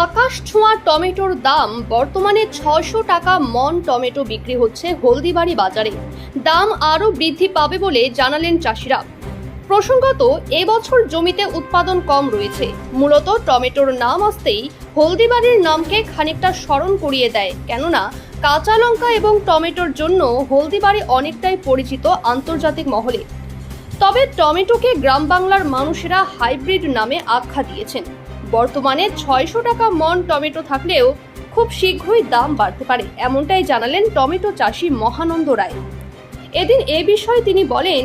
আকাশ ছোঁয়া টমেটোর দাম বর্তমানে ছশো টাকা মন টমেটো বিক্রি হচ্ছে হলদিবাড়ি বাজারে। দাম আরও বৃদ্ধি পাবে বলে জানালেন চাষিরা। প্রসঙ্গত, এবছর জমিতে উৎপাদন কম রয়েছে। মূলত টমেটোর নাম আসতেই হলদিবাড়ির নামকে খানিকটা স্মরণ করিয়ে দেয়। কেননা, কাঁচা লঙ্কা এবং টমেটোর জন্য হলদিবাড়ি অনেকটাই পরিচিত আন্তর্জাতিক মহলে। তবে টমেটোকে গ্রাম বাংলার মানুষেরা হাইব্রিড নামে আখ্যা দিয়েছেন। বর্তমানে ছয়শো টাকা মন টমেটো থাকলেও খুব শীঘ্রই দাম বাড়তে পারে, এমনটাই জানালেন টমেটো চাষি মহানন্দ রায়। এদিন এ বিষয়ে তিনি বলেন,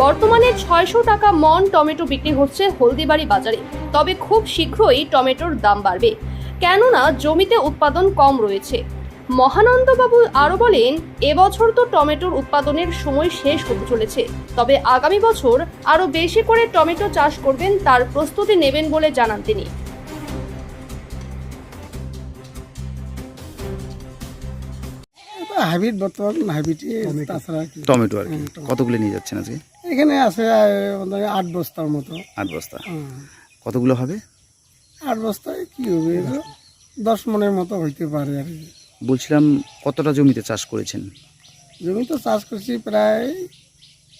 বর্তমানে ছয়শো টাকা মন টমেটো বিক্রি হচ্ছে হলদিবাড়ি বাজারে, তবে খুব শীঘ্রই টমেটোর দাম বাড়বে, কেননা জমিতে উৎপাদন কম রয়েছে। মহানন্দবাবু আরও বলেন এবছর তো টমেটোর উৎপাদনের সময় শেষ হতে চলেছে, তবে আগামী বছর আরও বেশি করে টমেটো চাষ করবেন তার প্রস্তুতি নেবেন বলে জানান তিনি। হাইব্রিড বর্তমান হাইব্রিডই তাছাড়া টমেটো আর কি। কতগুলো নিয়ে যাচ্ছেন আজকে? এখানে আছে মানে আট বস্তার মতো। আট বস্তা। কতগুলো হবে? আট বস্তায় কি হবে? দশ মনের মতো হইতে পারে আর কি। বলছিলাম কতটা জমিতে চাষ করেছেন? জমি তো চাষ করছি প্রায়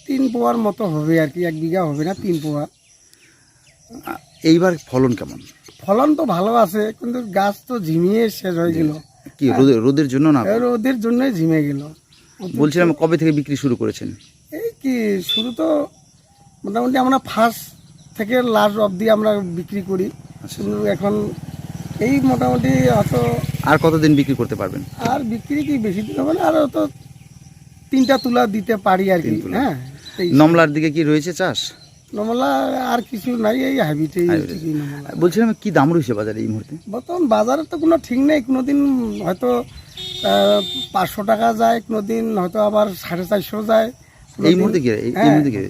তিন পোয়ার মতো হবে আর কি এক বিঘা হবে না তিন পোয়া এইবার ফলন কেমন? ফলন তো ভালো আছে কিন্তু গাছ তো ঝিমিয়ে শেষ হয়ে গেল। কি রোদের রোদের জন্য না? এর ওদের জন্যই ঝিমে গেল। বলছিলাম কবে থেকে বিক্রি শুরু করেছেন? এই কি শুরু তো মোটামুটি আমরা ফার্স্ট থেকে লাস্ট অবধি আমরা বিক্রি করি। আচ্ছা। কিন্তু এখন এই মোটামুটি হয়তো আর কতদিন বিক্রি করতে পারবেন? আর বিক্রি কি বেশি দিন হবে না আর তো তিনটা তুলা দিতে পারি আর কি। হ্যাঁ নমলার দিকে কি রয়েছে চাষ? নমলা আর কিছু নাই এই বলছিলাম কি দাম রয়েছে বাজারে এই মুহূর্তে? বর্তমান বাজারে তো কোনো ঠিক নেই কোনোদিন হয়তো পাঁচশো টাকা যায় কোনোদিন হয়তো আবার সাড়ে চারশো যায় এই মুহূর্তে কি? এই- হ্যাঁ। মুহূর্তে কি?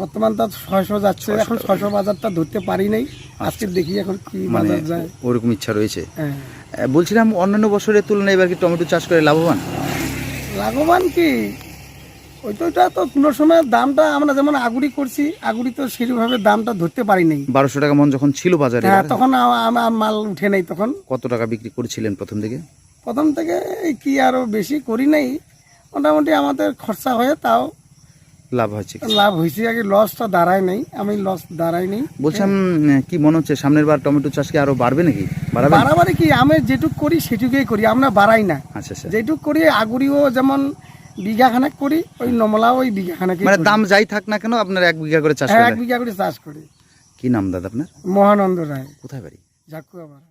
বর্তমান তো ছয়শো যাচ্ছে এখন ছয়শো বাজারটা ধরতে পারি নাই আজকে দেখি এখন কি মানে বাজার যায়। ওরকম ইচ্ছা রয়েছে। হ্যাঁ। বলছিলাম অন্যান্য বছরের তুলনায় এবার কি টমেটো চাষ করে লাভবান? লাভবান কি? ওইটা তো কোনো সময় দামটা আমরা যেমন আগুড়ি করছি আগুড়ি তো সেরকমভাবে দামটা ধরতে পারি নাই। বারোশো টাকা মন যখন ছিল বাজারে হ্যাঁ তখন আমার মাল উঠে নাই তখন। কত টাকা বিক্রি করেছিলেন প্রথম দিকে? প্রথম থেকে কি আরও বেশি করি নাই। মোটামুটি আমাদের খরচা হয়ে তাও লাভ হয়েছে লাভ হয়েছে আগে লসটা দাঁড়ায় নাই আমি লস দাঁড়াই নাই। বলছিলাম কি মনে হচ্ছে সামনের বার টমেটো চাষ কি আরও বাড়বে নাকি? বাড়াবে বাড়াবাড়ি কি আমি যেটুক করি সেটুকুই করি আমরা বাড়াই না। আচ্ছা আচ্ছা। যেটুক করি আগুড়িও যেমন বিঘা খানেক করি ওই নমলা ওই বিঘাখানেক মানে দাম যাই থাক না কেন আপনার এক বিঘা করে চাষ করে এক বিঘা করে চাষ করি। কি নাম দাদা আপনার? মহানন্দ রায়। কোথায় বাড়ি? ঝাকুয়াপাড়া